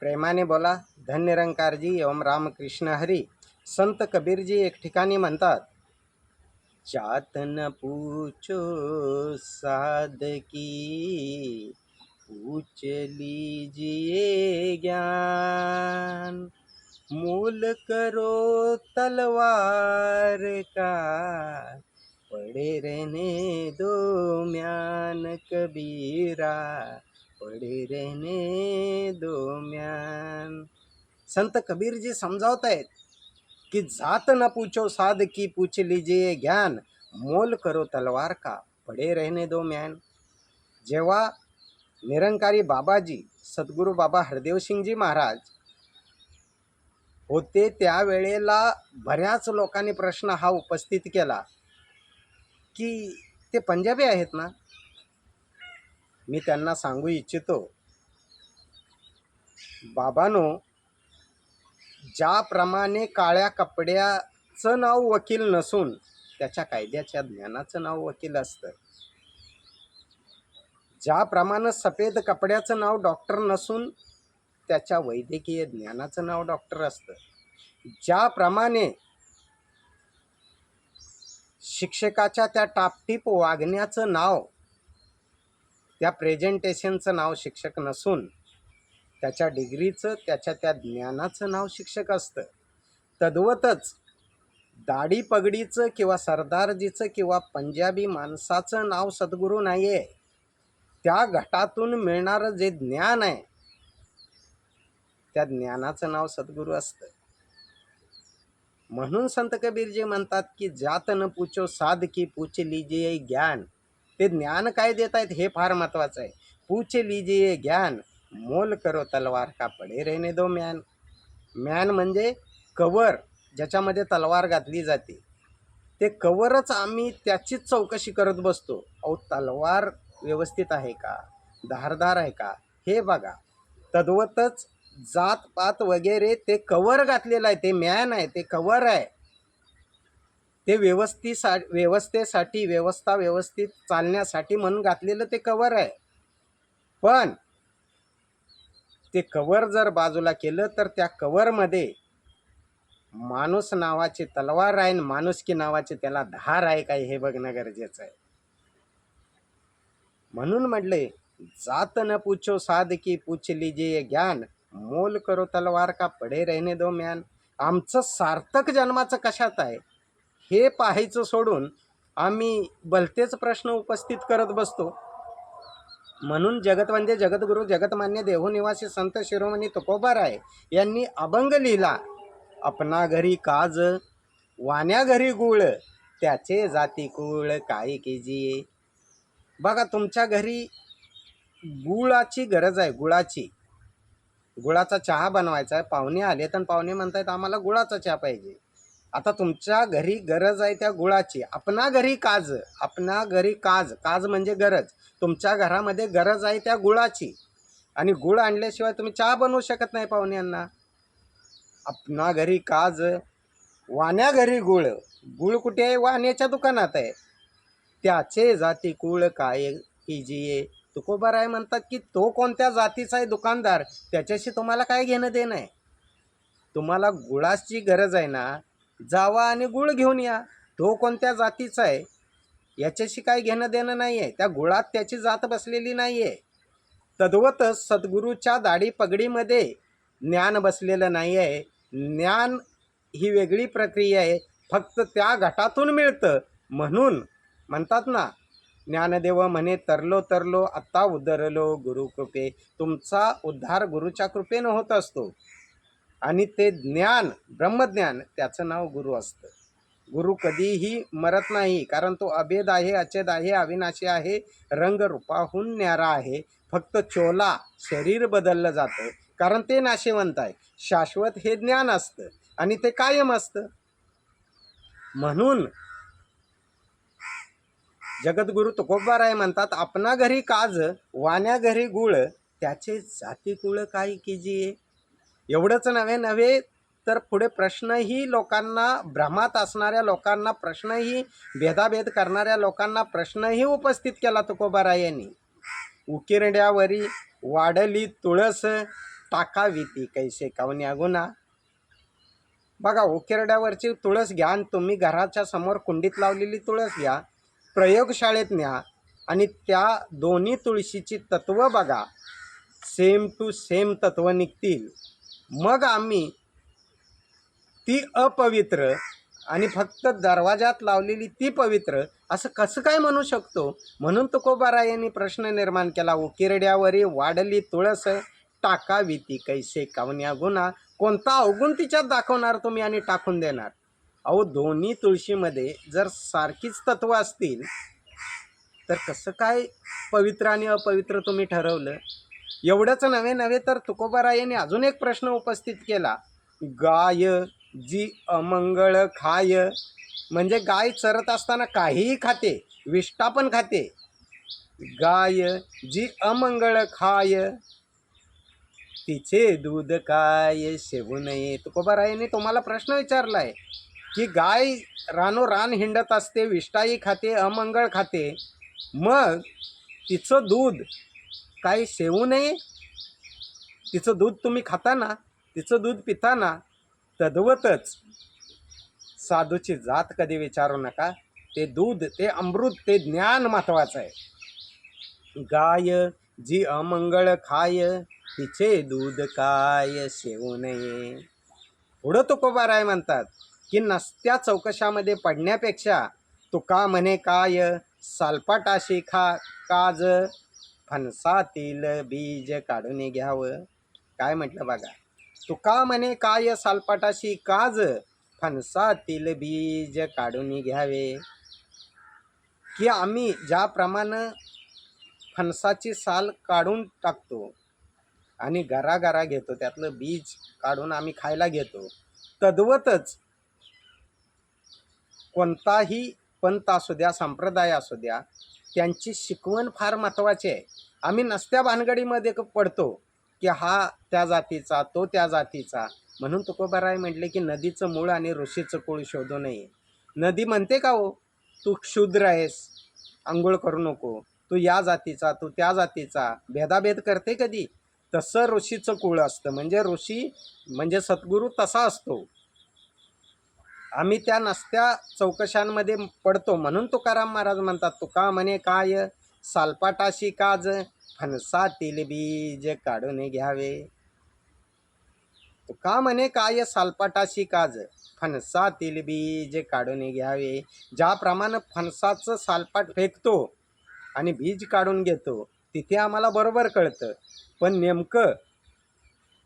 प्रेमाने बोला धन्य निरंकारजी एवं रामकृष्ण हरी. संत कबीरजी एक ठिकाणी म्हणतात जात न पूछो साधकी पूछ लीजिए ज्ञान. मूल करो तलवार का पड़े रहने दो म्यान कबीरा. पड़े रहने दो म्यान संत कबीरजी समजावत आहेत की जात न पूछो साध की पूछ लिजिये ज्ञान मोल करो तलवार का पडे रहने दो म्यान. जेव्हा निरंकारी बाबाजी सद्गुरू बाबा हरदेवसिंगजी महाराज होते त्यावेळेला बऱ्याच लोकांनी प्रश्न हा उपस्थित केला की ते पंजाबी आहेत ना? मी त्यांना सांगू इच्छितो. बाबानो ज्याप्रमाणे काळ्या कपड्याचं नाव वकील नसून त्याच्या कायद्याच्या ज्ञानाचं नाव वकील असतं. ज्याप्रमाणे सफेद कपड्याचं नाव डॉक्टर नसून त्याच्या वैद्यकीय ज्ञानाचं नाव डॉक्टर असतं. ज्याप्रमाणे शिक्षकाच्या त्या टापटीप वागण्याचं नाव त्या प्रेझेंटेशनचं नाव शिक्षक नसून त्याच्या डिग्रीचं त्याच्या त्या ज्ञानाचं नाव शिक्षक असतं. तद्वतच दाढी पगडीचं किंवा सरदारजीचं किंवा पंजाबी माणसाचं नाव सद्गुरू नाही आहे त्या घटातून मिळणारं जे ज्ञान आहे त्या ज्ञानाचं नाव सद्गुरू असतं. म्हणून संत कबीरजी म्हणतात की जात न पूछो साध की पूछ लीजिए ज्ञान. ते ज्ञान काय देत आहेत हे फार महत्त्वाचं आहे. पूछ लिजिये ज्ञान. मोल करो तलवार का पडे रेने दो म्यान. म्यान म्हणजे कवर ज्याच्यामध्ये तलवार घातली जाते. ते कवरच आम्ही त्याचीच चौकशी करत बसतो. अहो तलवार व्यवस्थित आहे का? धारदार आहे का? हे बघा. तद्वतच जात पात वगैरे ते कवर घातलेलं आहे. ते म्यान आहे ते कवर आहे. ते व्यवस्थिसा व्यवस्थेसाठी व्यवस्था व्यवस्थित चालण्यासाठी म्हणून घातलेलं ते कवर आहे. पण ते कवर जर बाजूला केलं तर त्या कवरमध्ये माणूस नावाची तलवार आहे आणि माणुसकी नावाची त्याला धार आहे काय हे बघणं गरजेचं आहे. म्हणून म्हटले जात न पूछो साध की पूछ ज्ञान मोल करो तलवार का पडे रहने दो म्यान. आमचं सार्थक जन्माचं कशात आहे? हे पाहायचं सोडून आम्ही भलतेच प्रश्न उपस्थित करत बसतो. म्हणून जगतवंदे जगद्गुरू जगतमान्य देहनिवासी संत शिरोमणी तुकोबाराय यांनी अभंग लिहिला. अपना घरी काज वाण्या घरी गुळ त्याचे जाती कुळ काय केजिये? बघा तुमच्या घरी गुळाची गरज आहे गुळाची. गुळाचा चहा बनवायचा आहे. पाहुणे आले तर पाहुणे म्हणतायत आम्हाला गुळाचा चहा पाहिजे. आता तुमच्या घरी गरज आहे त्या गुळाची. आपणा घरी काज. आपणा घरी काज. काज म्हणजे गरज. तुमच्या घरामध्ये गरज आहे त्या गुळाची. आणि गुळ आणल्याशिवाय तुम्ही चहा बनवू शकत नाही पाहुण्यांना. आपणा घरी काज. वाण्या घरी गुळ. गुळ कुठे आहे? वाण्याच्या दुकानात आहे. त्याचे जाती कुळ काय किजिये तुकोबर आहे म्हणतात की तो कोणत्या जातीचा आहे दुकानदार? त्याच्याशी तुम्हाला काय घेणं देणं आहे? तुम्हाला गुळाची गरज आहे ना जावा आणि गुळ घेऊन या. तो कोणत्या जातीचा आहे? याच्याशी काय घेणं देणं नाही आहे त्या गुळात त्याची जात बसलेली नाही आहे तद्वतच सद्गुरूच्या दाढी पगडीमध्ये ज्ञान बसलेलं नाही आहे ज्ञान ही वेगळी प्रक्रिया आहे. फक्त त्या घटातून मिळतं. म्हणून म्हणतात ना ज्ञानदेव म्हणे तरलो तरलो आत्ता उदरलो गुरुकृपे. तुमचा उद्धार गुरुच्या कृपेनं होत असतो. आणि ते ज्ञान ब्रह्मज्ञान त्याचं नाव गुरु असतं. गुरु कधीही मरत नाही कारण तो अभेद आहे अचेद आहे अविनाशी आहे रंगरूपाहून न्यारा आहे. फक्त चोला शरीर बदललं जातं कारण ते नाशेवंत आहे. शाश्वत हे ज्ञान असतं आणि ते कायम असतं. म्हणून जगद्गुरु तुकोबाराय म्हणतात आपणा घरी काज वाण्या घरी गुळ त्याचे जाती कुळ काय की कीजिये? एवढंच नव्हे नव्हे तर पुढे प्रश्नही लोकांना भ्रमात असणाऱ्या लोकांना प्रश्नही भेदाभेद करणाऱ्या लोकांना प्रश्नही उपस्थित केला तुकोबाराय यांनी. उकिरड्यावरी वाढली तुळस टाकावी ती कैसे कावन्या गुन्हा बघा उकिरड्यावरची तुळस घ्या आणि तुम्ही घराच्या समोर कुंडीत लावलेली तुळस घ्या प्रयोगशाळेत न्या आणि त्या दोन्ही तुळशीची तत्त्व बघा. सेम टू सेम तत्त्व निघतील. मग आम्ही ती अपवित्र आणि फक्त दरवाजात लावलेली ती पवित्र असं कसं काय म्हणू शकतो? म्हणून तुकोबारा यांनी प्रश्न निर्माण केला उकिरड्यावरी वाढली तुळस टाकावी ती कैसे कावन्या गुन्हा कोणता अवगुण तिच्यात दाखवणार तुम्ही आणि टाकून देणार? अहो दोन्ही तुळशीमध्ये जर सारखीच तत्त्व असतील तर कसं काय पवित्र आणि अपवित्र तुम्ही ठरवलं? एवढंच नव्हे नव्हे तर तुकोबारायांनी अजून एक प्रश्न उपस्थित केला. गाय जी अमंगळ खाय म्हणजे गाय चरत असताना काहीही खाते विष्टा पण खाते. गाय जी अमंगळ खाय तिचे दूध काय शेवू नये? तुकोबारायांनी तुम्हाला प्रश्न विचारलाय की गाय रानो रान हिंडत असते विष्टाही खाते अमंगळ खाते. मग तिचं दूध काही शेवू नये. तिचं दूध तुम्ही खाताना तिचं दूध पिताना तद्वतच. साधूची जात कधी विचारू नका. ते दूध ते अमृत ते ज्ञान महत्वाचं आहे. गाय जी अमंगळ खाय तिचे दूध काय शेवू नये. पुढं तुकोबाराय म्हणतात की नसत्या चौकशामध्ये पडण्यापेक्षा तुका म्हणे काय सालपाटाशी खा काज फणसातील बीज काढून घ्यावं. काय म्हटलं बघा? तुका म्हणे काय सालपाटाशी काज? फणसातील बीज काढून घ्यावे. की आम्ही ज्याप्रमाणे फणसाची साल काढून टाकतो आणि गरागरा घेतो त्यातलं बीज काढून आम्ही खायला घेतो तद्वतच कोणताही पंथ असू द्या संप्रदाय असू द्या त्यांची शिकवण फार महत्त्वाची आहे. आम्ही नसत्या भानगडीमध्ये क- पडतो की हा त्या जातीचा तो त्या जातीचा. म्हणून तुकोबाराय म्हटले की नदीचं मूळ आणि ऋषीचं कुळ शोधू नये. नदी म्हणते का हो? तू क्षुद्र आहेस आंघोळ करू नको. तू या जातीचा तू त्या जातीचा. भेदाभेद करते कधी? तसं ऋषीचं कुळ असतं. म्हणजे ऋषी म्हणजे सद्गुरू तसा असतो. आम्ही त्या नसत्या चौकशांमध्ये पडतो. म्हणून तुकाराम महाराज म्हणतात तुका म्हणे काय? सालपाटाशी काज फणसातील बीज काढून घ्यावे. तुका म्हणे काय? सालपाटाशी काज फणसातील बीज काढून घ्यावे. ज्याप्रमाणे फणसाचं सालपाट फेकतो आणि बीज काढून घेतो तिथे आम्हाला बरोबर कळतं. पण नेमकं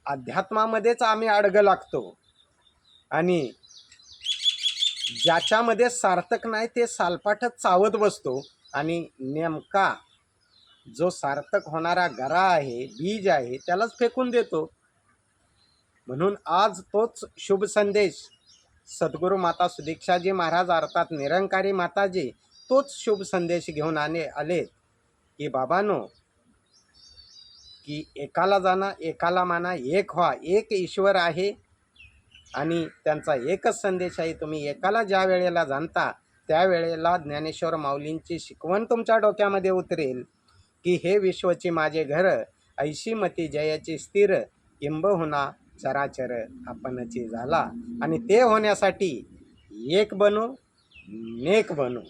अध्यात्मामध्येच आम्ही अडगं लागतो. आणि ज्याच्यामध्ये सार्थक नाही ते सालपाठ चावत बसतो. आणि नेमका जो सार्थक होणारा गरा आहे बीज आहे त्यालाच फेकून देतो. म्हणून आज तोच शुभ संदेश. सद्गुरू माता सुदीक्षाजी महाराज अर्थात निरंकारी माताजी तोच शुभ संदेश घेऊन आले आले. की बाबानो की एकाला जाणं एकाला माना एक व्हा एक ईश्वर आहे. आणि त्यांचा एकच संदेश आहे तुम्ही एकाला ज्या वेळेला जाणता त्यावेळेला ज्ञानेश्वर माऊलींची शिकवण तुमच्या डोक्यामध्ये उतरेल. की हे विश्वची माझे घर ऐशी मती जयाची स्थिर किंबहुना चराचर आपणची झाला. आणि ते होण्यासाठी एक बनू नेक बनू.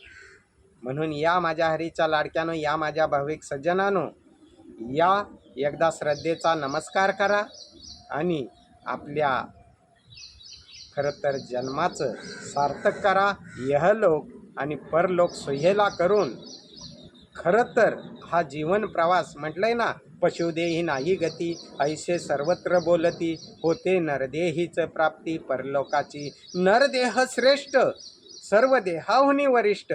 म्हणून या माझ्या हरीच्या लाडक्यानो या माझ्या भाविक सज्जनानो या एकदा श्रद्धेचा नमस्कार करा आणि आपल्या खरं तर जन्माचं सार्थक करा यहलोक आणि परलोक सुहेला करून. खरं तर हा जीवन प्रवास म्हटलंय ना पशुदेही नाही गती ऐसे सर्वत्र बोलती होते नरदेहीच प्राप्ती परलोकाची नरदेह श्रेष्ठ सर्व देहाहुनी वरिष्ठ.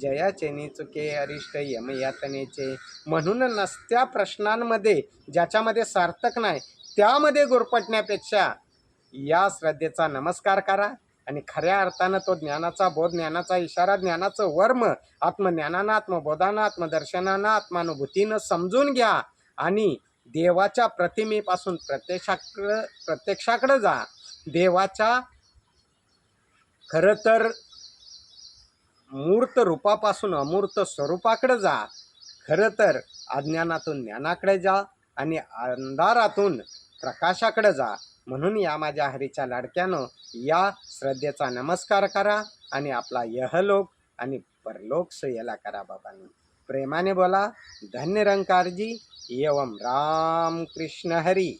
जयाचे चुके अरिष्ट यमयातनेचे. म्हणून नसत्या प्रश्नांमध्ये ज्याच्यामध्ये सार्थक नाही त्यामध्ये गुरपटण्यापेक्षा या श्रद्धेचा नमस्कार करा आणि खऱ्या अर्थानं तो ज्ञानाचा बोध ज्ञानाचा इशारा ज्ञानाचं वर्म आत्मज्ञानानं आत्मबोधानं आत्मदर्शनानं आत्मानुभूतीनं समजून घ्या आणि देवाच्या प्रतिमेपासून प्रत्यक्षाकडं प्रत्यक्षाकडं जा. देवाच्या खरं तर मूर्त रूपापासून अमूर्त स्वरूपाकडं जा. खरं तर अज्ञानातून ज्ञानाकडे जा आणि अंधारातून प्रकाशाकडे जा. म्हणून या माझ्या हरीच्या लाडक्यानं या श्रद्धेचा नमस्कार करा आणि आपला यहलोक आणि परलोक सोयला करा बाबांनी. प्रेमाने बोला धन्य रंकारजी एवम राम कृष्ण हरी.